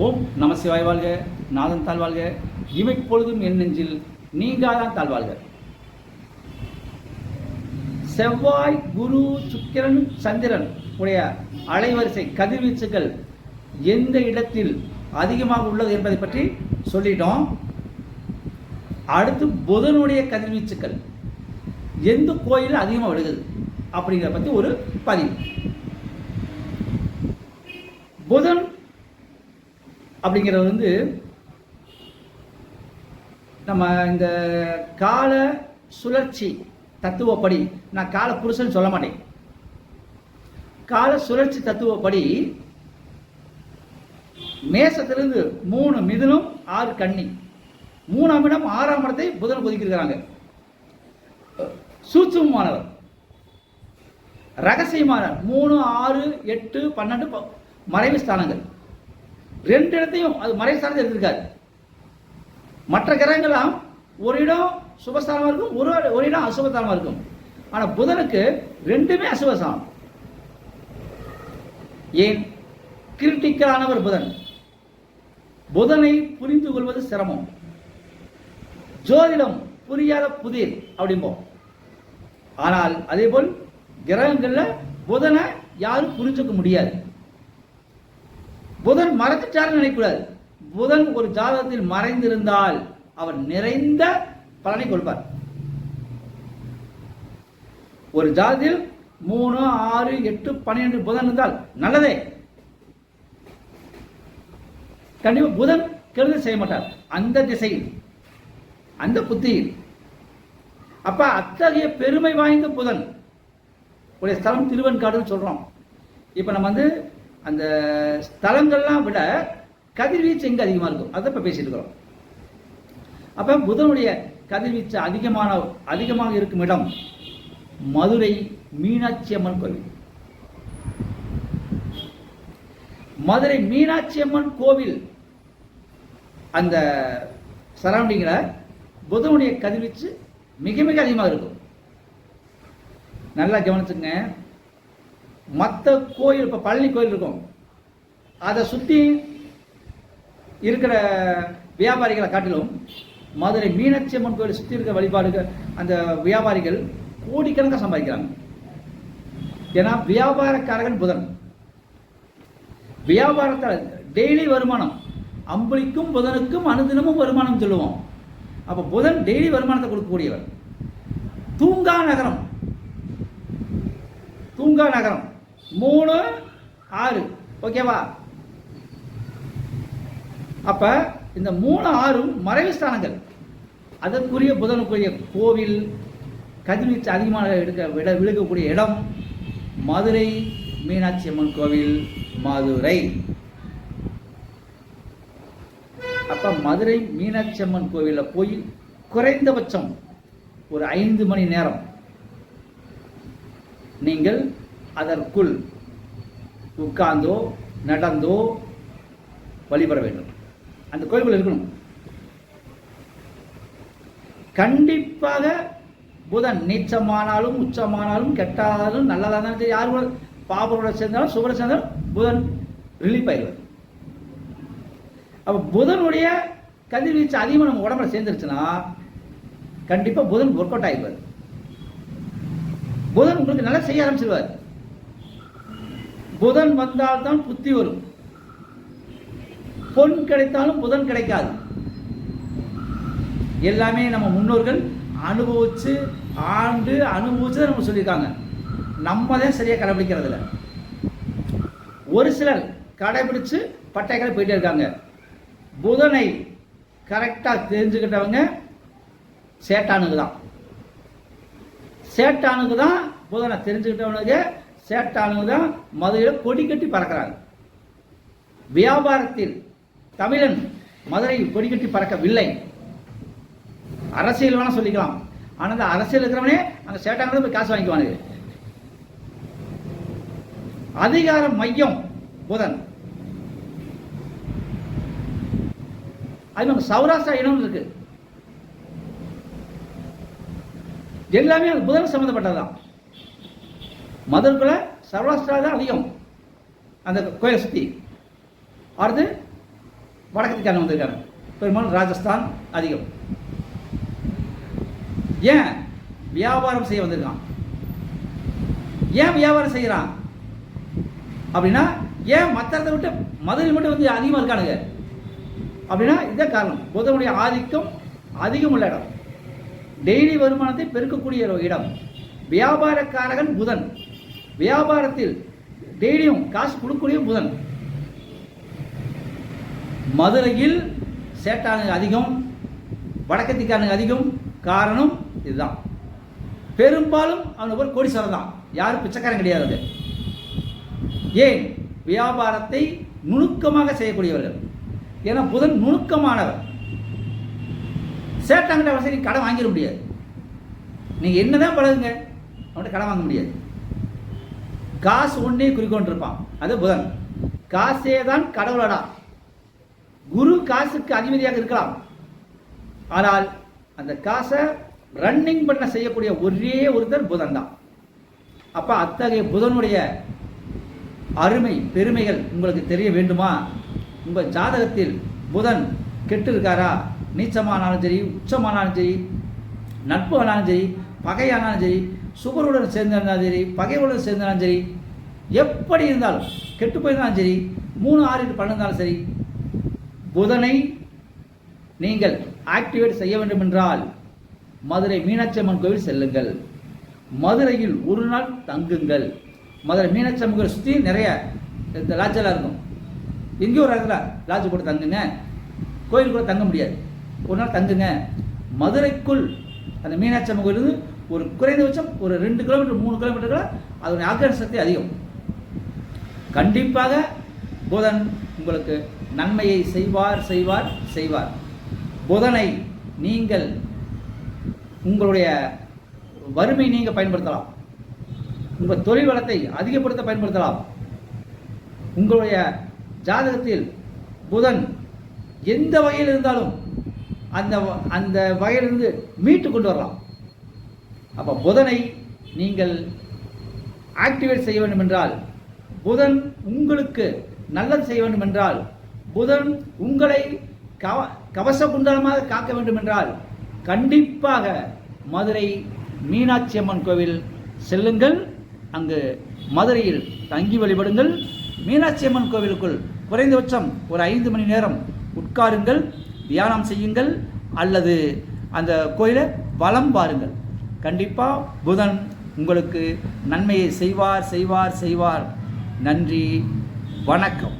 ஓம் நம சிவாய் வாழ்க நாதன் தாழ்வாழ்க இமைப்பொழுதும் என் நெஞ்சில் நீங்காதான் தாழ்வாழ்க செவ்வாய் குரு சுக்கிரன் சந்திரன் உடைய அலைவரிசை கதிர்வீச்சுகள் எந்த இடத்தில் அதிகமாக உள்ளது என்பதை பற்றி சொல்லிட்டோம். அடுத்து புதனுடைய கதிர்வீச்சுக்கள் எந்த கோயில் அதிகமாக விழுகுது அப்படிங்கிறத பற்றி ஒரு பதிவு. புதன் அப்படிங்கிறது வந்து நம்ம இந்த கால சுழற்சி தத்துவப்படி நான் கால புருஷன் சொல்ல மாட்டேன். கால சுழற்சி தத்துவப்படி மேசத்திலிருந்து மூணு மிதுனும் ஆறு கன்னி. மூணாம் இடம் ஆறாம் இடத்தை புதன் ஒதுக்கியிருக்கிறாங்க சூட்சமானவர் ரகசியமான மூணு ஆறு எட்டு பன்னெண்டு ப- மறைவு ஸ்தானங்கள். ரெண்டு இடத்தையும் அது மறை சார்ந்து எடுத்திருக்காரு. மற்ற கிரகங்களாம் ஒரு இடம் சுபஸ்தானமாக இருக்கும் ஒரு ஒரு இடம் அசுபஸ்தானமாக இருக்கும். ஆனால் புதனுக்கு ரெண்டுமே அசுபஸ்தானம். ஏன்? கிரிட்டிக்கலானவர் புதன். புதனை புரிந்து கொள்வது சிரமம். ஜோதிடம் புரியாத புதிர் அப்படிம்போம். ஆனால் அதே போல் கிரகங்களில் புதனை யாரும் புரிஞ்சுக்க முடியாது. புதன் மறைஞ்சிட்டாருன்னு நினைக்கக்கூடாது. புதன் ஒரு ஜாதகத்தில் மறைந்திருந்தால் அவர் நிறைந்த பலனை கொடுப்பார். ஒரு ஜாதத்தில் மூணு ஆறு எட்டு பன்னிரெண்டு புதன் இருந்தால் நல்லதே. கண்டிப்பா புதன் கெடுதல் செய்ய மாட்டார். அந்த திசையில் அந்த புத்தியில். அப்ப அத்தகைய பெருமை வாய்ந்த புதன் உடைய ஸ்தலம் திருவெண்காடுன்னு சொல்றோம். இப்ப நம்ம வந்து அந்த ஸ்தலங்கள்லாம் விட கதிர்வீச்சு எங்கே அதிகமாக இருக்கும்? அதை இப்போ பேசிட்டு இருக்கிறோம். அப்போ புதனுடைய கதிர்வீச்சு அதிகமான அதிகமாக இருக்கும் இடம் மதுரை மீனாட்சி அம்மன் கோவில். மதுரை மீனாட்சி அம்மன் கோவில் அந்த சரௌண்டிங்கில் புதனுடைய கதிர்வீச்சு மிக மிக அதிகமாக இருக்கும். நல்லா கவனிச்சுங்க மற்ற கோயில் இப்போ பழனி கோயில் இருக்கும். அதை சுற்றி இருக்கிற வியாபாரிகளை காட்டிலும் மதுரை மீனாட்சி அம்மன் கோயில் சுற்றி இருக்கிற வழிபாடுகள் அந்த வியாபாரிகள் கோடிக்கணக்காக சம்பாதிக்கிறாங்க. ஏன்னா வியாபாரக்காரகன் புதன். வியாபாரத்தில் டெய்லி வருமானம். அம்பளிக்கும் புதனுக்கும் அனுதினமும் வருமானம் சொல்லுவோம். அப்போ புதன் டெய்லி வருமானத்தை கொடுக்கக்கூடியவர். தூங்கா நகரம். தூங்கா நகரம். மூணு ஆறு. ஓகேவா? அப்ப இந்த மூணு ஆறும் மறைவு ஸ்தானங்கள். அதற்குரிய புதனுக்குரிய கோவில் கதிர்வீச்சு அதிகமாக எடுக்க விட விழுகக்கூடிய இடம் மதுரை மீனாட்சி அம்மன் கோவில் மதுரை. அப்ப மதுரை மீனாட்சி அம்மன் கோவிலில் போய் குறைந்தபட்சம் ஒரு ஐந்து மணி நேரம் நீங்கள் அதற்குள் உட்கார்ந்தோ நடந்தோ வழிபட வேண்டும். அந்த கோயில்கள் இருக்கணும். கண்டிப்பாக புதன் நீச்சமானாலும் உச்சமானாலும் கெட்டாலும் நல்லதாக இருந்தாலும் சரி யார் கூட பாபரோட சேர்ந்தாலும் சுகரோட சேர்ந்தாலும் புதன் ரிலீஃப் ஆயிடுவார். அப்போ புதனுடைய கதிர்வீச்சு அதிகமாக நம்ம உடம்புல சேர்ந்துருச்சுன்னா கண்டிப்பாக புதன் ஒர்க் அவுட் ஆகிடுவார் புதன் உங்களுக்கு நல்லா செய்ய ஆரம்பிச்சிருவார். புதன் வந்தால்தான் புத்தி வரும். பொன் கிடைத்தாலும் புதன் கிடைக்காது. எல்லாமே நம்ம முன்னோர்கள் அனுபவிச்சு ஆண்டு அனுபவிச்சு தான் நம்ம சொல்லியிருக்காங்க. நம்ம தான் சரியாக கடைபிடிக்கிறது ஒரு சிலர் கடைபிடிச்சு பட்டைகளை போயிட்டே இருக்காங்க. புதனை கரெக்டாக தெரிஞ்சுக்கிட்டவங்க சேட்டானுக்கு தான். சேட்டானுக்கு தான் புதனை தெரிஞ்சுக்கிட்டவனுக்கு சேட்டானுங்க தான் மதுரையில் கொடி கட்டி பறக்கிறாங்க. வியாபாரத்தில் தமிழன் மதுரையில் கொடி கட்டி பறக்கவில்லை. அரசியல் வேணால் சொல்லிக்கலாம். ஆனால் அந்த அரசியல் இருக்கிறவனே அந்த சேட்டாங்க போய் காசு வாங்கிக்குவானுங்க. அதிகார மையம் புதன். அது நம்ம சௌராஷ்டிரா இனம் இருக்கு. எல்லாமே அது புதன் சம்மந்தப்பட்டதுதான் மதுரைக்குள்ள சௌராஷ்டிரா தான் அதிகம். அந்த கோயிலை சுற்றி அடுத்து வடக்கத்துக்காரன் வந்திருக்காங்க. பெரும்பாலும் ராஜஸ்தான் அதிகம். ஏன்? வியாபாரம் செய்ய வந்திருக்கான். ஏன் வியாபாரம் செய்கிறான் அப்படின்னா ஏன் மற்ற இடத்த விட்டு மதுரை மட்டும் வந்து அதிகமாக இருக்கானுங்க? அப்படின்னா இதே காரணம். புதனுடைய ஆதிக்கம் அதிகம் உள்ள இடம். டெய்லி வருமானத்தை பெருக்கக்கூடிய ஒரு இடம். வியாபாரக்காரகன் புதன். வியாபாரத்தில் டெய்லியும் காசு கொடுக்கக்கூடிய புதன். மதுரையில் சேட்டானுங்க அதிகம் வடக்கத்திக்காரனுங்க அதிகம் காரணம் இதுதான். பெரும்பாலும் அவனுக்கு ஒரு கோடீஸ்வரர் தான். யாரும் பிச்சைக்காரன் கிடையாது அது. ஏன்? வியாபாரத்தை நுணுக்கமாக செய்யக்கூடியவர்கள். ஏன்னா புதன் நுணுக்கமானவர். சேட்டாங்கிட்ட வசதி கடன் வாங்கிட முடியாது. நீங்கள் என்னதான் பழகுங்க அவன்கிட்ட கடன் வாங்க முடியாது. காசு ஒன்றே குறிக்கொண்டிருப்பான். அது புதன். காசே தான் கடவுளடா. குரு காசுக்கு அதிபதியாக இருக்கலாம். ஆனால் அந்த காசை ரன்னிங் பண்ண செய்யக்கூடிய ஒரே ஒருத்தர் புதன் தான். அப்போ அத்தகைய புதனுடைய அருமை பெருமைகள் உங்களுக்கு தெரிய வேண்டுமா? உங்கள் ஜாதகத்தில் புதன் கெட்டு இருக்காரா நீச்சமானாலும் சரி உச்சமானாலும் சரி நட்பு ஆனாலும் சரி பகையானாலும் சரி சுகருடன் சேர்ந்திருந்தாலும் சரி பகைவுடன் சேர்ந்தாலும் சரி எப்படி இருந்தாலும் கெட்டு போயிருந்தாலும் சரி மூணு ஆறு எட்டு பண்ணிருந்தாலும் சரி புதனை நீங்கள் ஆக்டிவேட் செய்ய வேண்டும் என்றால் மதுரை மீனாட்சி அம்மன் கோவில் செல்லுங்கள். மதுரையில் ஒரு நாள் தங்குங்கள். மதுரை மீனாட்சி அம்மன் கோவில் சுற்றி நிறைய இந்த லாட்ஜெல்லாம் இருக்கும். எங்கேயோ ஒரு இடத்துல லாட்ஜ் கூட தங்குங்க. கோயில் கூட தங்க முடியாது. ஒரு நாள் தங்குங்க. மதுரைக்குள் அந்த மீனாட்சி அம்மன் கோயிலிருந்து ஒரு குறைந்தபட்சம் ஒரு ரெண்டு கிலோமீட்டர் மூணு கிலோமீட்டர்களை அதனுடைய ஆக்கிரம சக்தி அதிகம். கண்டிப்பாக புதன் உங்களுக்கு நன்மையை செய்வார் செய்வார் செய்வார். புதனை நீங்கள் உங்களுடைய வறுமை நீங்கள் பயன்படுத்தலாம். உங்கள் தொழில் வளத்தை அதிகப்படுத்த பயன்படுத்தலாம். உங்களுடைய ஜாதகத்தில் புதன் எந்த வகையில் இருந்தாலும் அந்த வ- அந்த வகையிலிருந்து மீட்டு கொண்டு வரலாம். அப்போ புதனை நீங்கள் ஆக்டிவேட் செய்ய வேண்டும் என்றால் புதன் உங்களுக்கு நல்லது செய்ய வேண்டும் என்றால் புதன் உங்களை கவ கவச குண்டலமாக காக்க வேண்டும் என்றால் கண்டிப்பாக மதுரை மீனாட்சி அம்மன் கோவில் செல்லுங்கள். அங்கு மதுரையில் தங்கி வழிபடுங்கள். மீனாட்சி அம்மன் கோவிலுக்குள் குறைந்தபட்சம் ஒரு ஐந்து மணி நேரம் உட்காருங்கள் தியானம் செய்யுங்கள் அல்லது அந்த கோயிலை வலம் பாருங்கள் கண்டிப்பாக புதன் உங்களுக்கு நன்மையை செய்வார் செய்வார் செய்வார். நன்றி வணக்கம்.